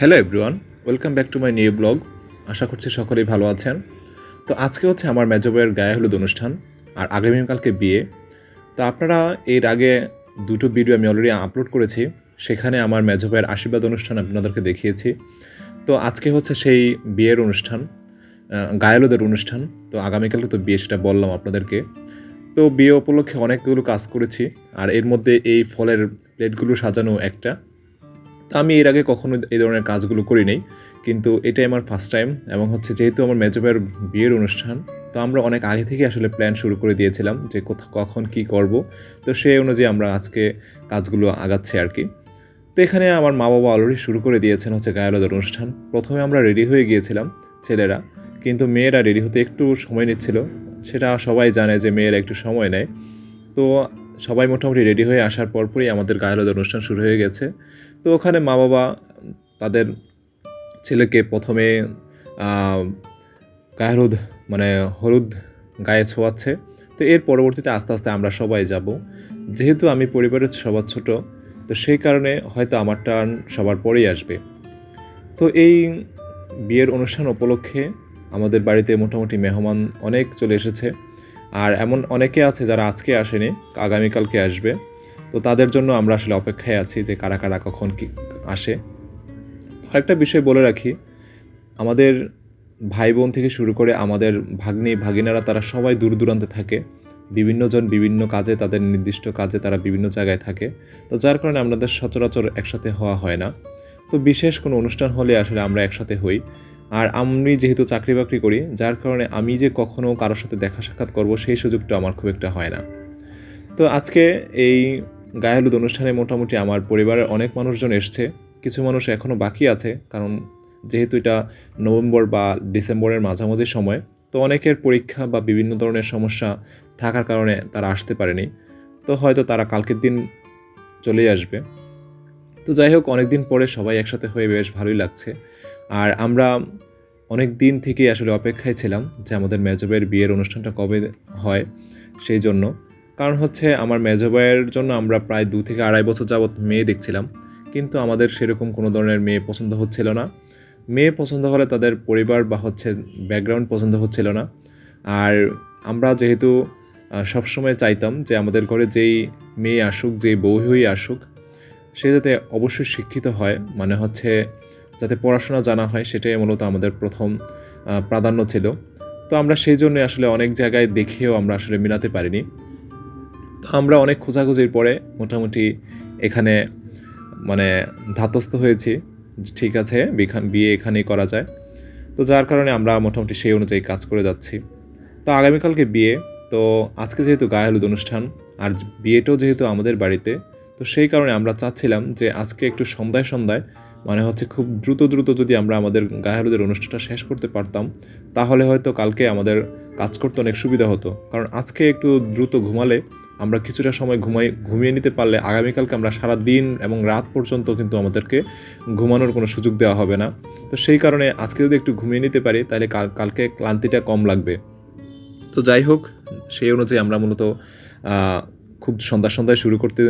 Hello everyone welcome back to my new vlog আশা করছি সকলেই ভালো আছেন। তো আজকে হচ্ছে আমার মেজবের গায়ে হলুদ অনুষ্ঠান আর আগামীকালকে বিয়ে। তো আপনারা এর আগে দুটো ভিডিও আমি অলরেডি আপলোড করেছি। সেখানে আমার মেজবের আশীর্বাদ অনুষ্ঠান আপনাদেরকে দেখিয়েছি। তো আজকে হচ্ছে সেই বিয়ের অনুষ্ঠান আহ, গায়ে হলুদের অনুষ্ঠান। তো আগামীকালকে তো বিয়ে সেটা বললাম আপনাদেরকে। তো বিয়ে উপলক্ষে অনেকগুলো কাজ করেছি। আর এর মধ্যে এই ফলের প্লেটগুলো সাজানো একটা। আমি এর আগে কখনো এই ধরনের কাজগুলো করি নাই, কিন্তু এটাই আমার ফার্স্ট টাইম এবং হচ্ছে যেহেতু আমার মেজবের বিয়ের অনুষ্ঠান, তো আমরা অনেক আগে থেকে আসলে প্ল্যান শুরু করে দিয়েছিলাম যে কোথা, কখন কি করব। তো সেই অনুযায়ী আমরা আজকে কাজগুলো আগাচ্ছি আর কি তো এখানে আমার মা বাবা অলরেডি শুরু করে দিয়েছেন হচ্ছে গায়লদের অনুষ্ঠান। প্রথমে আমরা রেডি হয়ে গিয়েছিলাম ছেলেরা, কিন্তু মেয়েরা রেডি হতে একটু সময় নিচ্ছিল। সেটা সবাই জানে যে মেয়েরা একটু সময় নেয়। তো সবাই মোটামুটি রেডি হয়ে আসার পরপরই আমাদের গায়লদের অনুষ্ঠান শুরু হয়ে গেছে। তো ওখানে মা বাবা তাদের ছেলেকে প্রথমে আহ, মানে হলুদ গায়ে ছোঁয়াচ্ছে। তো এর পরবর্তীতে আস্তে আস্তে আমরা সবাই যাব। যেহেতু আমি পরিবারের সবার ছোট তো সেই কারণে হয়তো আমার টার্ন সবার পরেই আসবে। তো এই বিয়ের অনুষ্ঠান উপলক্ষে আমাদের বাড়িতে মোটামুটি মেহমান অনেক চলে এসেছে। আর এমন অনেকে আছে যারা আজকে আসেনি, আগামীকালকে আসবে। তো তাদের জন্য আমরা আসলে অপেক্ষায় আছি যে কারা কারা কখন কি আসে। আরেকটা বিষয় বলে রাখি, আমাদের ভাই বোন থেকে শুরু করে আমাদের ভাগ্নি, ভাগিনারা তারা সবাই দূর দূরান্তে থাকে। বিভিন্নজন বিভিন্ন কাজে, তাদের নির্দিষ্ট কাজে তারা বিভিন্ন জায়গায় থাকে। তো যার কারণে আমাদের সচরাচর একসাথে হওয়া হয় না। তো বিশেষ কোনো অনুষ্ঠান হলে আসলে আমরা একসাথে হই। আর আমি যেহেতু চাকরি বাকরি করি, যার কারণে আমি যে কখনো কারোর সাথে দেখা সাক্ষাৎ করব সেই সুযোগটা আমার খুব একটা হয় না। তো আজকে এই গায়ে হলুদ অনুষ্ঠানে মোটামুটি আমার পরিবারের অনেক মানুষজন এসছে, কিছু মানুষ এখনও বাকি আছে, কারণ যেহেতু এটা নভেম্বর বা ডিসেম্বরের মাঝামাঝি সময়, তো অনেকের পরীক্ষা বা বিভিন্ন ধরনের সমস্যা থাকার কারণে তারা আসতে পারেনি। তো হয়তো তারা কালকের দিন চলেই আসবে। তো যাই হোক অনেক দিন পরে সবাই একসাথে হয়ে বেশ ভালোই লাগছে। আর আমরা অনেক দিন থেকেই আসলে অপেক্ষায় ছিলাম যে আমাদের মেজবাইয়ের বিয়ের অনুষ্ঠানটা কবে হয় সেই জন্য। কারণ হচ্ছে আমার মেজবাইয়ের জন্য আমরা প্রায় দু থেকে আড়াই বছর যাবৎ মেয়ে দেখছিলাম। কিন্তু আমাদের সেরকম কোনো ধরনের মেয়ে পছন্দ হচ্ছিল না। মেয়ে পছন্দ হলে তাদের পরিবার বা হচ্ছে ব্যাকগ্রাউন্ড পছন্দ হচ্ছিল না। আর আমরা যেহেতু সবসময় চাইতাম যে আমাদের ঘরে যেই মেয়ে আসুক, যেই বউ হয়ে আসুক, সে যাতে অবশ্যই শিক্ষিত হয়। মানে হচ্ছে যাতে পড়াশোনা জানা হয়, সেটাই মূলত আমাদের প্রথম প্রাধান্য ছিল। তো আমরা সেই জন্য আসলে অনেক জায়গায় দেখেও আমরা আসলে মিলাতে পারিনি। তো আমরা অনেক খোঁজাখুঁজির পরে মোটামুটি এখানে মানে ধাতস্থ হয়েছি ঠিক আছে বিয়ে এখানেই করা যায়। তো যার কারণে আমরা মোটামুটি সেই অনুযায়ী কাজ করে যাচ্ছি। তো আগামীকালকে বিয়ে, তো আজকে যেহেতু গায়ে হলুদ অনুষ্ঠান, আর বিয়েটাও যেহেতু আমাদের বাড়িতে, তো সেই কারণে আমরা চাচ্ছিলাম যে আজকে একটু সন্ধ্যায় সন্ধ্যায় মানে হচ্ছে খুব দ্রুত দ্রুত যদি আমরা আমাদের গায়ে হলুদের অনুষ্ঠানটা শেষ করতে পারতাম, তাহলে হয়তো কালকে আমাদের কাজ করতে অনেক সুবিধা হতো। কারণ আজকে একটু দ্রুত ঘুমালে আমরা কিছুটা সময় ঘুমাই, ঘুমিয়ে নিতে পারলে আগামীকালকে আমরা সারা দিন এবং রাত পর্যন্ত কিন্তু আমাদেরকে ঘুমানোর কোনো সুযোগ দেওয়া হবে না। তো সেই কারণে আজকে যদি একটু ঘুমিয়ে নিতে পারি, তাহলে কাল, কালকে ক্লান্তিটা কম লাগবে। তো যাই হোক, সেই অনুযায়ী আমরা মূলত খুব সন্ধ্যা সন্ধ্যায় শুরু করতে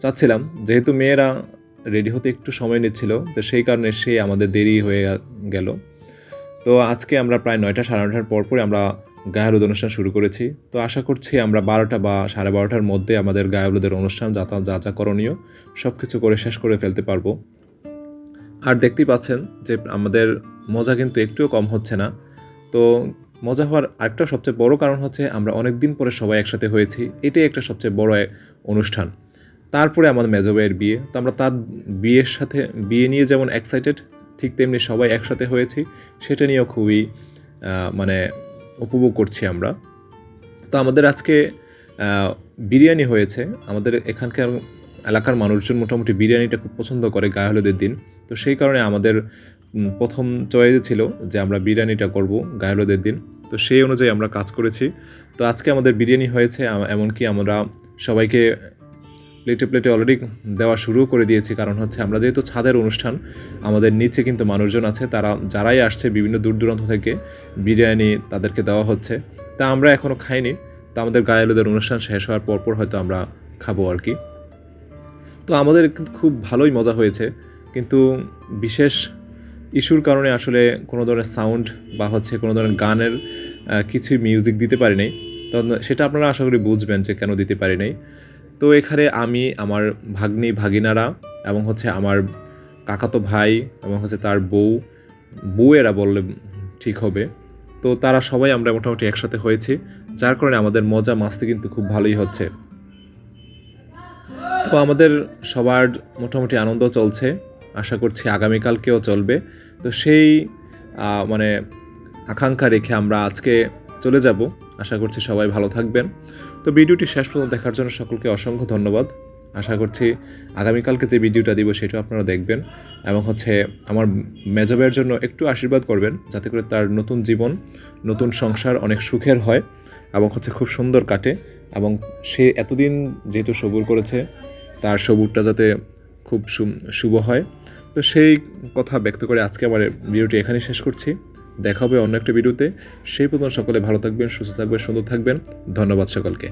চাচ্ছিলাম। যেহেতু মেয়েরা রেডি হতে একটু সময় নিচ্ছিল, তো সেই কারণে সে আমাদের দেরি হয়ে গেল। তো আজকে আমরা প্রায় নয়টা, সাড়ে নয়টার পরপরই আমরা গায়ে হলুদ অনুষ্ঠান শুরু করেছি। তো আশা করছি আমরা বারোটা বা সাড়ে বারোটার মধ্যে আমাদের গায়ে হলুদের অনুষ্ঠান যা যা যা করণীয় সব কিছু করে শেষ করে ফেলতে পারব। আর দেখতেই পাচ্ছেন যে আমাদের মজা কিন্তু একটুও কম হচ্ছে না। তো মজা হওয়ার আরেকটা সবচেয়ে বড় কারণ হচ্ছে আমরা অনেক দিন পরে সবাই একসাথে হয়েছি। এটাই একটা সবচেয়ে বড় অনুষ্ঠান। তারপরে আমাদের মেজো ভাইয়ের বিয়ে। তো আমরা তার বিয়ের সাথে, বিয়ে নিয়ে যেমন এক্সাইটেড ঠিক তেমনি সবাই একসাথে হয়েছি, সেটা নিয়েও খুবই মানে উপভোগ করছি আমরা। তো আমাদের আজকে বিরিয়ানি হয়েছে। আমাদের এখানকার এলাকার মানুষজন মোটামুটি বিরিয়ানিটা খুব পছন্দ করে গায়ে হলুদের দিন। তো সেই কারণে আমাদের প্রথম চয়েস ছিল যে আমরা বিরিয়ানিটা করব গায়ে হলুদের দিন। তো সেই অনুযায়ী আমরা কাজ করেছি। তো আজকে আমাদের বিরিয়ানি হয়েছে এমনকি আমরা সবাইকে প্লেটে প্লেটে অলরেডি দেওয়া শুরু করে দিয়েছি। কারণ হচ্ছে আমরা যেহেতু ছাদের অনুষ্ঠান, আমাদের নিচে কিন্তু মানুষজন আছে, তারা যারাই আসছে বিভিন্ন দূর দূরান্ত থেকে বিরিয়ানি তাদেরকে দেওয়া হচ্ছে। তা আমরা এখনও খাইনি। তা আমাদের গায়ে হলুদের অনুষ্ঠান শেষ হওয়ার পরপর হয়তো আমরা খাব আর কি। তো আমাদের কিন্তু খুব ভালোই মজা হয়েছে। কিন্তু বিশেষ ইস্যুর কারণে আসলে কোনো ধরনের সাউন্ড বা হচ্ছে কোনো ধরনের গানের কিছুই মিউজিক দিতে পারি নাই তো সেটা আপনারা আশা করি বুঝবেন যে কেন দিতে পারি নাই তো এখানে আমি, আমার ভাগ্নি, ভাগিনারা এবং হচ্ছে আমার কাকাতো ভাই এবং হচ্ছে তার বউ, বউয়েরা বললে ঠিক হবে। তো তারা সবাই আমরা মোটামুটি একসাথে হয়েছি। যার কারণে আমাদের মজা মাস্তি কিন্তু খুব ভালোই হচ্ছে। তো আমাদের সবার মোটামুটি আনন্দ চলছে। আশা করছি আগামীকালকেও চলবে। তো সেই মানে আকাঙ্ক্ষা রেখে আমরা আজকে চলে যাব। আশা করছি সবাই ভালো থাকবেন। তো ভিডিওটি শেষ পর্যন্ত দেখার জন্য সকলকে অসংখ্য ধন্যবাদ। আশা করছি আগামীকালকে যে ভিডিওটা দিব সেটাও আপনারা দেখবেন এবং হচ্ছে আমার মেজবের জন্য একটু আশীর্বাদ করবেন যাতে করে তার নতুন জীবন, নতুন সংসার অনেক সুখের হয় এবং হচ্ছে খুব সুন্দর কাটে এবং সে এতদিন যেহেতু সবুর করেছে, তার সবুরটা যাতে খুব শুভ হয়। তো সেই কথা ব্যক্ত করে আজকে আমার ভিডিওটি এখানেই শেষ করছি। দেখা হবে অন্য একটা ভিডিওতে। সেই পর্যন্ত সকলে ভালো থাকবেন, সুস্থ থাকবেন, সুন্দর থাকবেন। ধন্যবাদ সকলকে।